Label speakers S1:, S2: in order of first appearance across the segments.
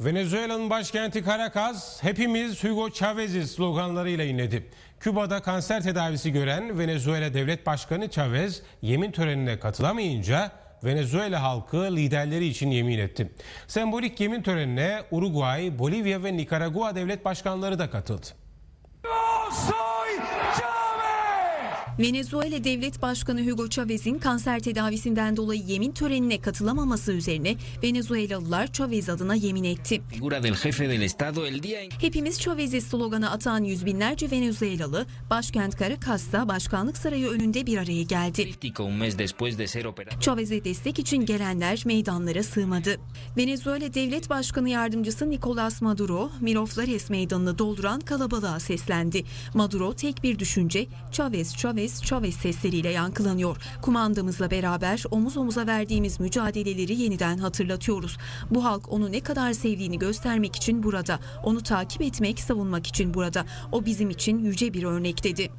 S1: Venezuela'nın başkenti Caracas hepimiz Hugo Chavez'i sloganlarıyla inledi. Küba'da kanser tedavisi gören Venezuela Devlet Başkanı Chavez yemin törenine katılamayınca Venezuela halkı liderleri için yemin etti. Sembolik yemin törenine Uruguay, Bolivya ve Nikaragua devlet başkanları da katıldı.
S2: Venezuela Devlet Başkanı Hugo Chavez'in kanser tedavisinden dolayı yemin törenine katılamaması üzerine Venezuelalılar Chavez adına yemin etti. Hepimiz Chavez'i sloganı atan yüz binlerce Venezuelalı başkent Caracas'ta Başkanlık Sarayı önünde bir araya geldi. Chavez'e destek için gelenler meydanlara sığmadı. Venezuela Devlet Başkanı Yardımcısı Nicolas Maduro, Miraflores meydanını dolduran kalabalığa seslendi. Maduro tek bir düşünce Chavez, Chavez, Chavez sesleriyle yankılanıyor. Kumandamızla beraber omuz omuza verdiğimiz mücadeleleri yeniden hatırlatıyoruz. Bu halk onu ne kadar sevdiğini göstermek için burada. Onu takip etmek, savunmak için burada. O bizim için yüce bir örnek dedi.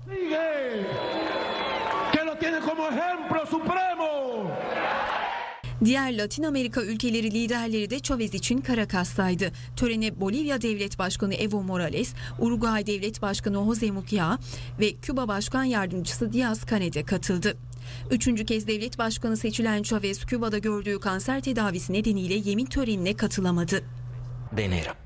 S2: Diğer Latin Amerika ülkeleri liderleri de Chavez için Caracas'taydı. Törene Bolivya Devlet Başkanı Evo Morales, Uruguay Devlet Başkanı Jose Mujica ve Küba Başkan Yardımcısı Diaz Canel katıldı. Üçüncü kez devlet başkanı seçilen Chavez, Küba'da gördüğü kanser tedavisi nedeniyle yemin törenine katılamadı.
S3: de enero.